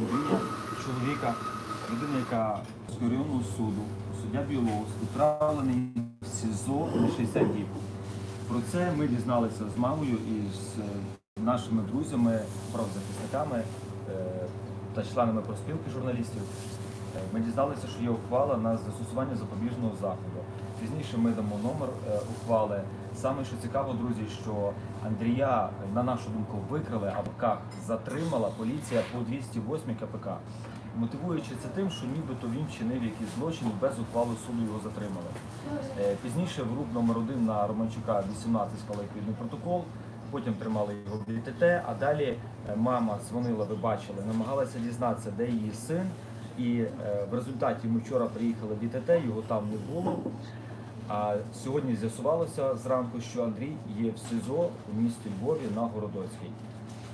Чоловіка, людина, яка з районного суду, суддя Білоус, відправлений в СІЗО на 60 діб. Про це ми дізналися з мамою і з е, нашими друзями, правозахисниками е, та членами профспілки журналістів. Е, Ми дізналися, що є ухвала на застосування запобіжного заходу. Пізніше ми дамо номер е, ухвали. Саме що цікаво, друзі, що Андрія, на нашу думку, викрили, а в затримала поліція по 208 КПК. Мотивуючи це тим, що нібито він вчинив якісь злочини, без ухвали суду його затримали. Е, Пізніше в РУП номер 1 на Романчука 18 склали відповідний протокол, потім тримали його в ДТТ, а далі е, мама дзвонила, ви бачили, намагалася дізнатися, де її син. І в результаті ми вчора приїхали в ДТТ, його там не було. А сьогодні з'ясувалося зранку, що Андрій є в СІЗО у місті Львові на Городоцькій.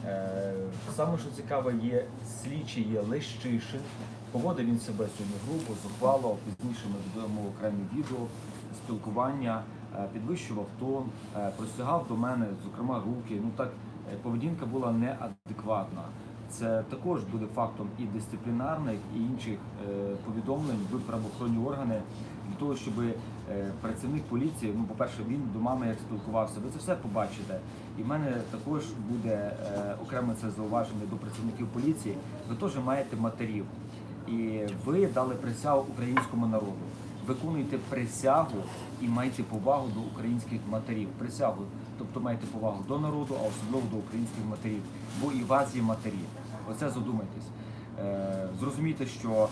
Е, Саме що цікаве, є слідчий є Лещишин. Поводив він себе сьогодні грубо, зухвало. Пізніше ми додаємо окремі відео спілкування, е, підвищував тон, е, простягав до мене, зокрема, руки. Ну так поведінка була неадекватна. Це також буде фактом і дисциплінарних, і інших повідомлень в правоохоронні органи для того, щоб е, працівник поліції, ну, по-перше, він до мами як спілкувався, ви це все побачите. І в мене також буде е, окреме це зауваження до працівників поліції. Ви теж маєте матерів, і ви дали присягу українському народу. Виконуйте присягу і майте повагу до українських матерів. Присягу, тобто маєте повагу до народу, а особливо до українських матерів, бо і вас є матері. Оце задумайтесь. Е, зрозумійте, що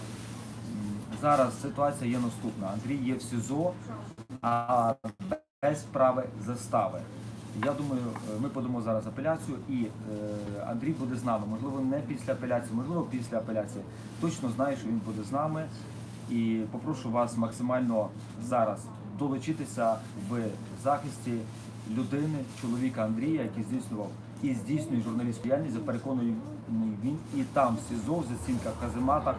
зараз ситуація є наступна. Андрій є в СІЗО, а без справи застави. Я думаю, е, ми подамо зараз апеляцію, і е, Андрій буде з нами. Можливо, не після апеляції, можливо, після апеляції. Точно знаю, що він буде з нами. І попрошу вас максимально зараз долучитися в захисті людини, чоловіка Андрія, який здійснював і здійснює журналістську діяльність. Я переконаний він і там в СІЗО, в зацінках казематах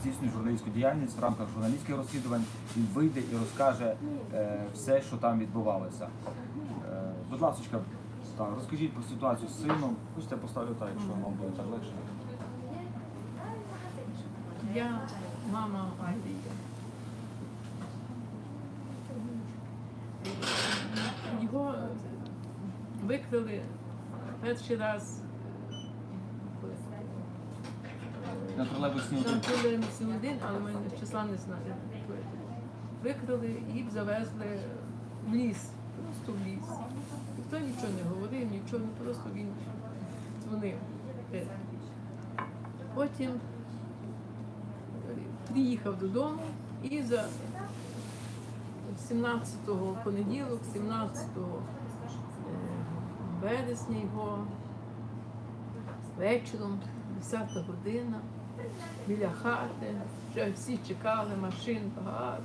здійснює журналістську діяльність в рамках журналістських розслідувань. Він вийде і розкаже е, все, що там відбувалося. Е, будь ласка, розкажіть про ситуацію з сином. Хочете, поставлю так, якщо вам буде так легше. Я мама Андрія. Його викрили перший раз На тролейбусній на один. Тролейбусі один, але ми числа не знаю. Викрили і завезли в ліс, просто в ліс. Ніхто нічого не говорив, нічого, ну, просто він дзвонив. Потім приїхав додому і за 17-го понеділок, 17 березня його вечором, 10 година, біля хати, вже всі чекали, машин багато.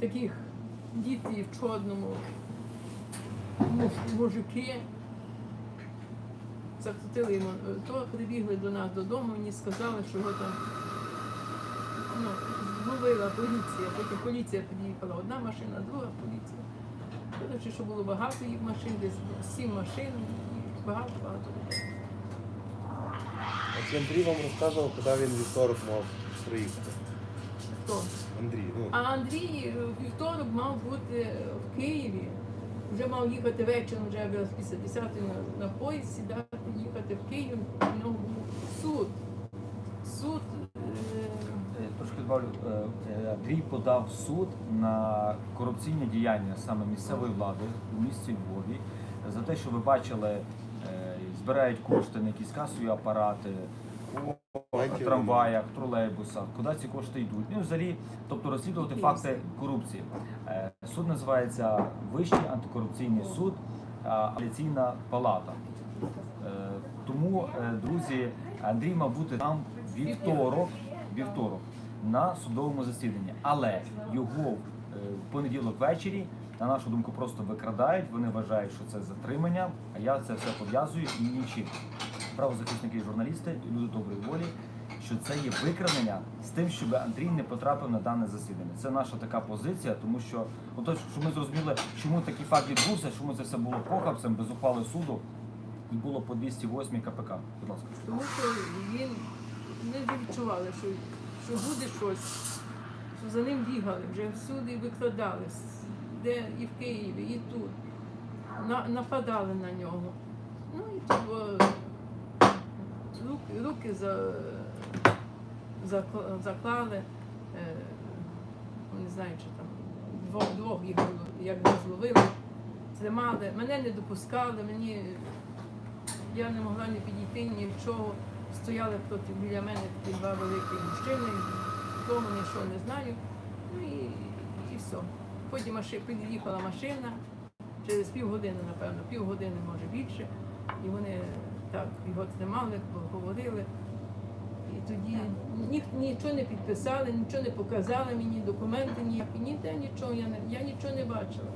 Таких діти в чорному, муж- мужики. Закрутили йому, то прибігли до нас додому, мені сказали, що його там ну, зловила поліція, потім поліція під'їхала, одна машина, друга поліція. Коротше, що було багато їх машин, десь сім машин, багато-багато людей. Андрій вам розказував, куди він вівторок мав приїхати. Хто? Андрій, ну А Андрій в вівторок мав бути в Києві. Вже мав їхати вечором, вже після 10 на, на поїзд сідати, їхати в Київ. У нього був суд. Суд. е, Трошки добавлю, е, Андрій подав в суд на корупційне діяння саме місцевої влади у місті Львові за те, що ви бачили, збирають кошти на якісь касові апарати у трамваях, тролейбусах, куди ці кошти йдуть. Ну, взагалі, тобто розслідувати факти корупції. Е, Суд називається Вищий антикорупційний суд, апеляційна палата. Е, Тому, е, друзі, Андрій мав бути там вівторок, вівторок на судовому засіданні. Але його е, в понеділок ввечері, на нашу думку, просто викрадають. Вони вважають, що це затримання. А я це все пов'язую і нічим. Правозахисники і журналісти, і люди доброї волі, що це є викрадення з тим, щоб Андрій не потрапив на дане засідання. Це наша така позиція, тому що ото, що ми зрозуміли, чому такий факт відбувся, чому це все було похабцем без ухвали суду. і було по 208 КПК. Будь ласка. Тому що він ми відчували, що, що буде щось, що за ним бігали, вже всюди викрадали, с- де і в Києві, і тут. На, нападали на нього. Ну і тут о, руки, руки за, закла- заклали, е, не знаю, чи там двох, двох їх як зловили, тримали. Мене не допускали, мені я не могла не підійти ні в чого. Стояли проти біля мене такі два великі мужчини, вони, що не знаю. Ну і, і все. Потім маши, під'їхала машина, через півгодини, напевно, півгодини, може більше. І вони так його тримали, поговорили. І тоді ні, нічого не підписали, нічого не показали мені, документи ніякі, ніде нічого, я, не, я нічого не бачила.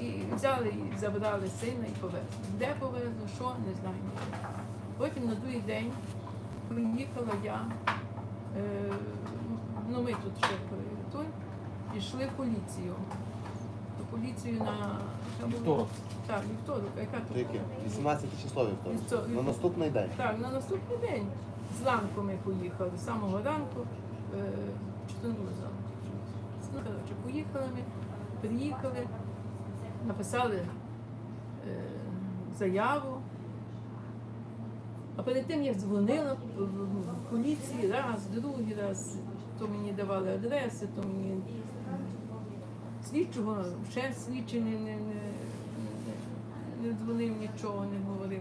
І взяли і забрали сина і повезли. Де повезли, що, не знаю. Потім на другий день приїхала я. Е, ну ми тут ще при- той, пішли в поліцію. В поліцію на було? Вівторок. Так, вівторок. А Яка То яке? 18 число вівторок. Вівторок. На наступний день. Так, на наступний день. Зранку ми поїхали, з самого ранку. Е, чи то не було зранку? Ну, коротше, поїхали ми, приїхали, написали е, заяву. А перед тим я дзвонила в- в в поліції раз, другий раз, то мені давали адреси, то мені слідчого, ще слідчий не, не, не, не, дзвонив нічого, не говорив.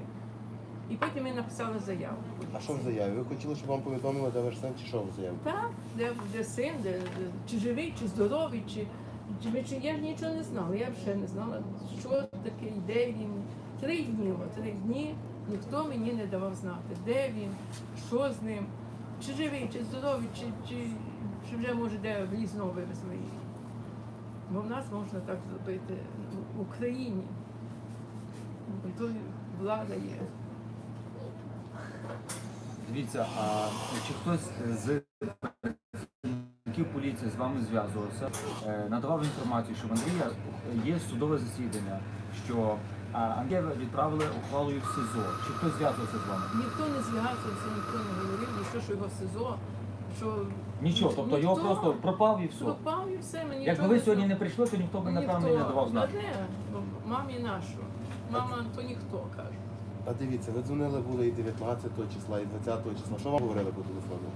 І потім ми написали заяву. А що в заяві? Ви хотіли, щоб вам повідомили, де ваш син, чи що в заяві? Так, де, де син, де, де- чи живий, чи здоровий, чи, чи, чи я ж нічого не знала. Я ще не знала, що таке, де він. Три дні, три дні ніхто мені не давав знати, де він, що з ним, чи живий, чи здоровий, чи, чи, чи вже може де в ліс знову вивезли. Бо в нас можна так зробити в Україні. Бо тут влада є. Дивіться, а чи хтось з працівників поліції з вами зв'язувався, е, надавав інформацію, що в Андрія є судове засідання, що а, Андрія відправили ухвалою в СИЗО. Чи хтось зв'язувався з вами? Ніхто не зв'язувався, ніхто не говорив, ні що, що його в СИЗО, що Нічого, тобто його Ніхто. просто пропав і все. пропав і все. Мені Якби ви сьогодні не прийшли, то ніхто би напевно і не давав знати. Де? Бо Мамі нашу. Мама то ніхто каже. А дивіться, ви дзвонили були і 19 числа, і 20 числа. Що вам говорили по телефону?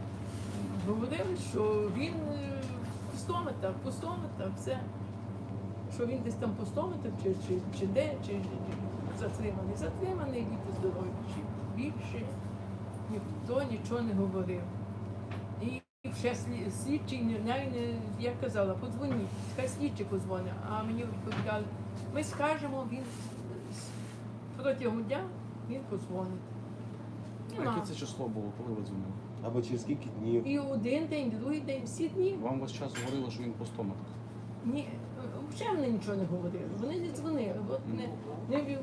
Говорили, що він е, пустометр, пустометр, все. Що він десь там пустометр, чи, чи, чи де, чи затриманий. Затриманий, діти здорові, чи більше. Ніхто нічого не говорив. Ще слі- слідчий, не, я казала, подзвоніть, хай слідчий подзвонить. А мені відповідали, ми скажемо, він с- протягом дня він подзвонить. А Нема. яке це число було, коли ви дзвонили? Або через скільки днів? І один день, другий день, всі дні. Вам весь час говорили, що він постоmatик. Ні, взагалі вони нічого не говорили. Вони не дзвонили. От не, не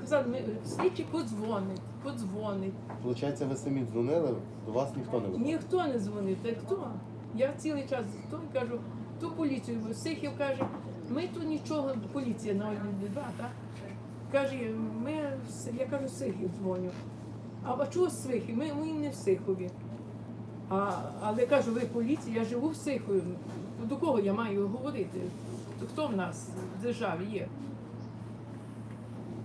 казали, ми слідчий подзвонить, подзвонить. Получається, ви самі дзвонили, до вас ніхто не виходив. Ніхто не дзвонив. Та хто? Я цілий час то кажу, ту поліцію, бо Сихів каже, ми тут нічого, поліція на 1-2, так? Каже, ми, я кажу, Сихів дзвоню. А, а чого Сихів? Ми, ми не в Сихові. А, але кажу, ви поліція, я живу в Сихові. До кого я маю говорити? Хто в нас в державі є?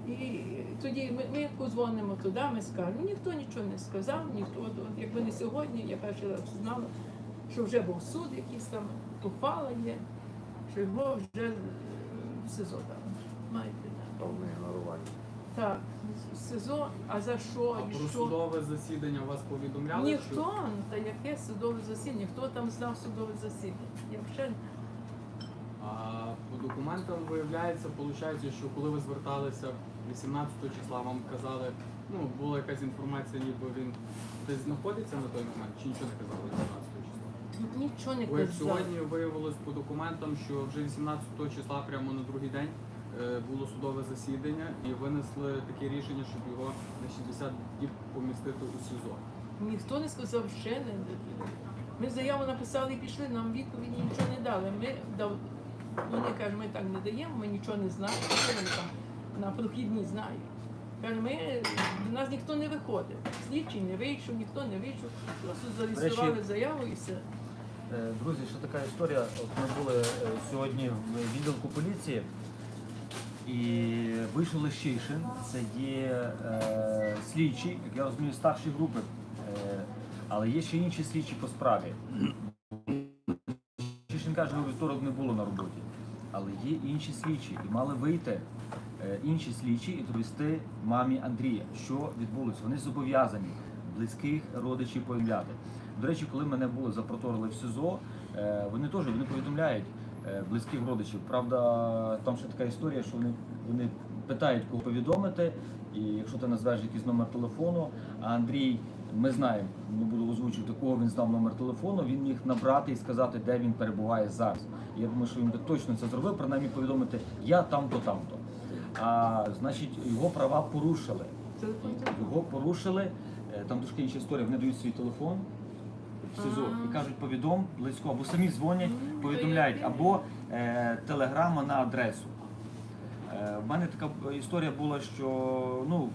І тоді ми, ми позвонимо туди, ми скажемо. Ніхто нічого не сказав, ніхто, от, якби не сьогодні, я перший раз знала, що вже був суд, якийсь там ухвала є, що його вже в СИЗО дали. Маєте так. Так, в СИЗО, а за що? А про що? судове засідання вас повідомляли? Ніхто, Що... та яке судове засідання? Хто там знав судове засідання? Я вже А по документам виявляється, виходить, що коли ви зверталися 18 числа, вам казали, ну була якась інформація, ніби він десь знаходиться на той момент, чи нічого не казали 18 числа? нічого не як казав. сьогодні виявилось по документам, що вже 18 числа, прямо на другий день, було судове засідання і винесли таке рішення, щоб його на 60 діб помістити у СІЗО. Ніхто не сказав ще не. Ми заяву написали і пішли, нам відповіді нічого не дали. Ми дав... Вони кажуть, ми так не даємо, ми нічого не знаємо, що вони там на прохідні знають. Каже, ми до нас ніхто не виходив. Слідчий не вийшов, ніхто не вийшов. Просто зареєстрували заяву і все. Е, Друзі, ще така історія. От ми були е, сьогодні в відділку поліції і вийшов Лещишин. Це є е, слідчий, як я розумію, старші групи, е, але є ще інші слідчі по справі. Лещишин каже, у вівторок не було на роботі. Але є інші слідчі, і мали вийти е, інші слідчі і довести мамі Андрія, що відбулося. Вони зобов'язані близьких родичів повідомляти. До речі, коли мене були запроторили в СІЗО, е, вони теж вони повідомляють близьких родичів. Правда, там ще така історія, що вони, вони питають, кого повідомити, і якщо ти назвеш якийсь номер телефону, а Андрій. Ми знаємо, не буду озвучувати, кого він знав номер телефону. Він міг набрати і сказати, де він перебуває зараз. Я думаю, що він би точно це зробив, принаймні повідомити я там-то, там-то. А значить, його права порушили. Його порушили. Е, Там трошки інша історія. Вони дають свій телефон в СІЗО і кажуть, повідом близько, або самі дзвонять, повідомляють, або е, телеграма на адресу. Е, в мене така історія була, що ну.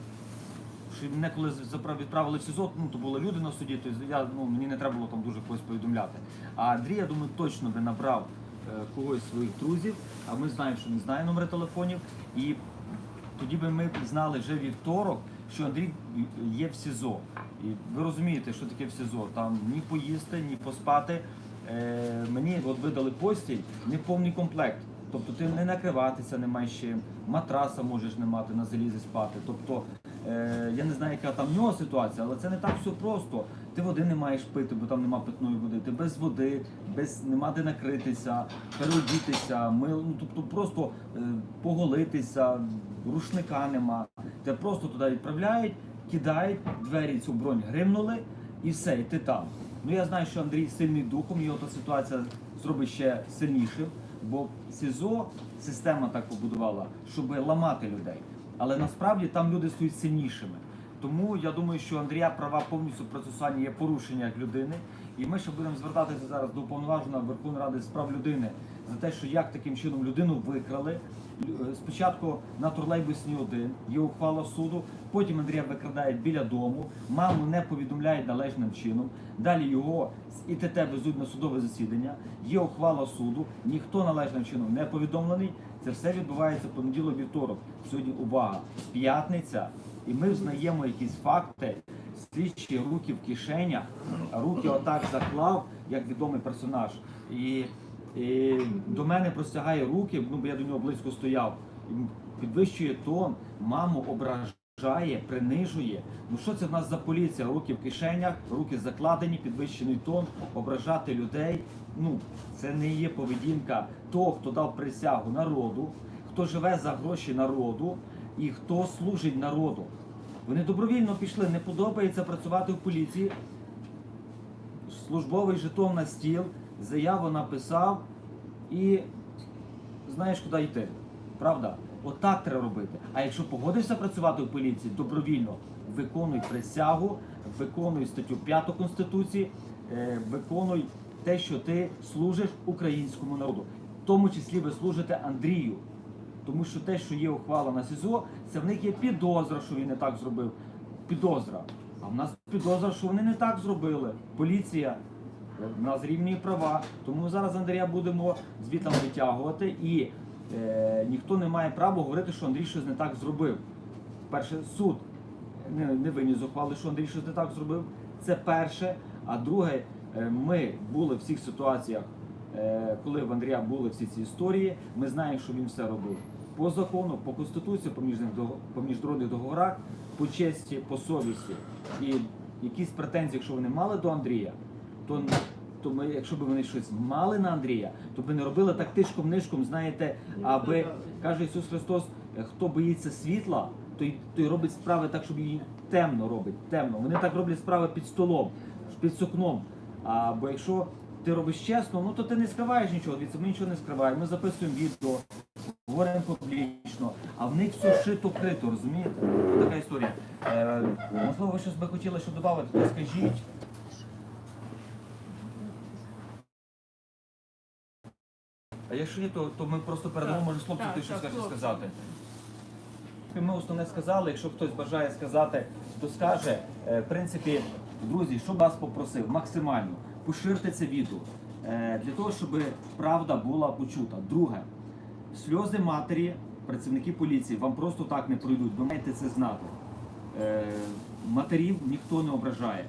Що мене коли відправили в СІЗО, ну то були люди на суді, то я ну мені не треба було там дуже когось повідомляти. А Андрій, я думаю, точно би набрав е, когось з своїх друзів, а ми знаємо, що він знає номери телефонів, і тоді би ми знали вже вівторок, що Андрій є в СІЗО. І ви розумієте, що таке в СІЗО. Там ні поїсти, ні поспати. Е, мені от видали постіль, не повний комплект. Тобто ти не накриватися не маєш чим, матраса можеш не мати на залізі спати. Тобто я не знаю, яка там в нього ситуація, але це не так все просто. Ти води не маєш пити, бо там нема питної води. Ти без води, без нема де накритися, переодітися, мил, ну тобто просто е, поголитися, рушника нема. Тебе просто туди відправляють, кидають, двері цю бронь гримнули і все, і ти там. Ну я знаю, що Андрій сильний духом, його та ситуація зробить ще сильнішим, бо СІЗО система так побудувала, щоб ламати людей. Але насправді там люди стають сильнішими. Тому я думаю, що Андрія права повністю процесуальні є порушення людини. І ми ще будемо звертатися зараз до уповноваженого Верховної Ради з прав людини за те, що як таким чином людину викрали. Е, Спочатку на тролейбусні 1 є ухвала суду, потім Андрія викрадають біля дому, маму не повідомляють належним чином. Далі його з ІТТ везуть на судове засідання. Є ухвала суду, ніхто належним чином не повідомлений. Це все відбувається понеділок вівторок. Сьогодні увага, п'ятниця, і ми взнаємо якісь факти. Слідчі руки в кишенях, руки отак заклав, як відомий персонаж. І, і до мене простягає руки, ну бо я до нього близько стояв. Підвищує тон, маму ображає, принижує. Ну що це в нас за поліція? Руки в кишенях, руки закладені, підвищений тон, ображати людей. Ну це не є поведінка того, хто дав присягу народу, хто живе за гроші народу і хто служить народу. Вони добровільно пішли, не подобається працювати в поліції. Службовий жетон на стіл, заяву написав і знаєш, куди йти. Правда? Отак треба робити. А якщо погодишся працювати в поліції, добровільно виконуй присягу, виконуй статтю 5 Конституції, е, виконуй те, що ти служиш українському народу. В тому числі ви служите Андрію. Тому що те, що є ухвала на СІЗО, це в них є підозра, що він не так зробив. Підозра. А в нас підозра, що вони не так зробили. Поліція в нас рівні права. Тому ми зараз Андрія будемо звітом витягувати і е, ніхто не має права говорити, що Андрій щось не так зробив. Перше, суд не, не виніс ухвали, що Андрій щось не так зробив. Це перше. А друге, е, ми були в всіх ситуаціях, е, коли в Андрія були всі ці історії. Ми знаємо, що він все робив по закону, по конституції, по міжнародних договорах, по честі, по совісті. І якісь претензії, якщо вони мали до Андрія, то, то ми, якщо б вони щось мали на Андрія, то би не робили так тишком нишком, знаєте, аби каже Ісус Христос, хто боїться світла, той, той робить справи так, щоб її темно робить. Темно. Вони так роблять справи під столом, під сукном. А, бо якщо ти робиш чесно, ну то ти не скриваєш нічого. Дивіться, ми нічого не скриваємо. Ми записуємо відео, говоримо публічно, а в них все шито крито, розумієте? Ось така історія. Е, можливо, ви щось би хотіли ще додати, то скажіть. А якщо ні, то, то ми просто передамо, може хлопцю ти щось хлопці. сказати. ми основне сказали. Якщо хтось бажає сказати, то скаже. Е, В принципі, друзі, що б вас попросив, максимально поширте це відео е, для того, щоб правда була почута. Друге, сльози матері, працівники поліції вам просто так не пройдуть. Ви маєте це знати. Е, Матерів ніхто не ображає.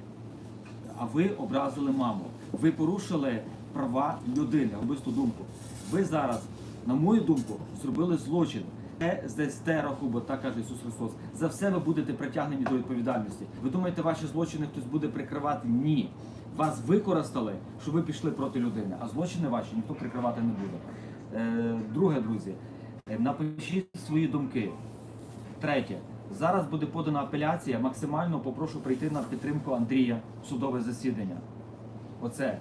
А ви образили маму. Ви порушили права людини, особисту думку. Ви зараз, на мою думку, зробили злочин. Це здасте рахубо, так каже Ісус Христос. За все ви будете притягнені до відповідальності. Ви думаєте, ваші злочини хтось буде прикривати? Ні. Вас використали, що ви пішли проти людини, а злочини ваші ніхто прикривати не буде. Е, друге, друзі, е, напишіть свої думки. Третє. Зараз буде подана апеляція. Максимально попрошу прийти на підтримку Андрія в судове засідання. Оце.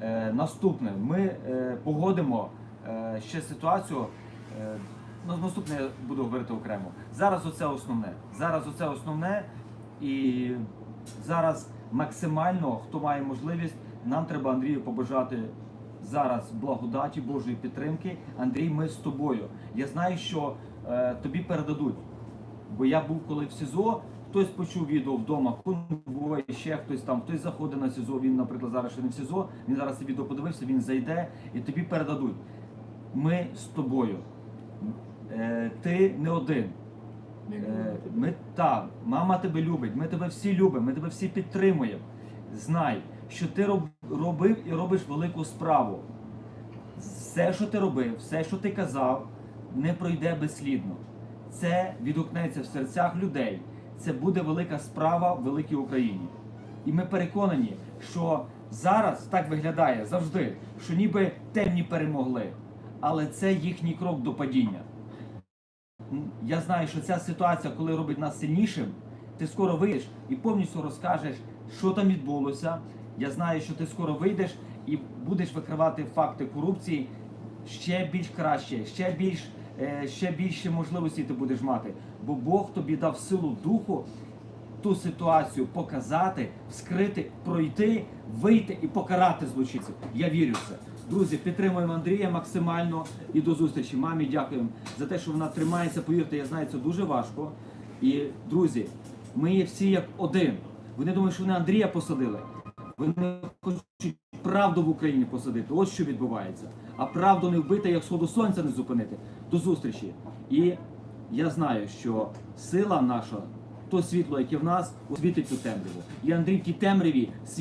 Е, наступне. Ми погодимо ще ситуацію. Ну, наступне я буду говорити окремо. Зараз оце основне. Зараз оце основне. І зараз максимально, хто має можливість, нам треба Андрію побажати зараз благодаті Божої підтримки. Андрій, ми з тобою. Я знаю, що е, тобі передадуть. Бо я був коли в СІЗО, хтось почув відео вдома, конвой, ще хтось там, хтось заходить на СІЗО, він, наприклад, зараз ще не в СІЗО, він зараз це відео подивився, він зайде і тобі передадуть. Ми з тобою. Е, ти не один. Е. Ми та, мама тебе любить, ми тебе всі любимо, ми тебе всі підтримуємо. Знай, що ти робив і робиш велику справу. Все, що ти робив, все, що ти казав, не пройде безслідно. Це відгукнеться в серцях людей. Це буде велика справа в великій Україні. І ми переконані, що зараз так виглядає завжди, що ніби темні перемогли. Але це їхній крок до падіння. Я знаю, що ця ситуація, коли робить нас сильнішим, ти скоро вийдеш і повністю розкажеш, що там відбулося. Я знаю, що ти скоро вийдеш і будеш викривати факти корупції ще більш краще, ще більш е, ще більше можливостей ти будеш мати. Бо Бог тобі дав силу духу ту ситуацію показати, вскрити, пройти, вийти і покарати злочинців. Я вірю в це. Друзі, підтримуємо Андрія максимально і до зустрічі. Мамі дякуємо за те, що вона тримається. Повірте, я знаю, це дуже важко. І друзі, ми є всі як один. Вони думають, що вони Андрія посадили. Вони хочуть правду в Україні посадити. Ось що відбувається. А правду не вбити, як сходу сонця не зупинити. До зустрічі. І я знаю, що сила наша, то світло, яке в нас, освітить цю темряву. І Андрій в темряві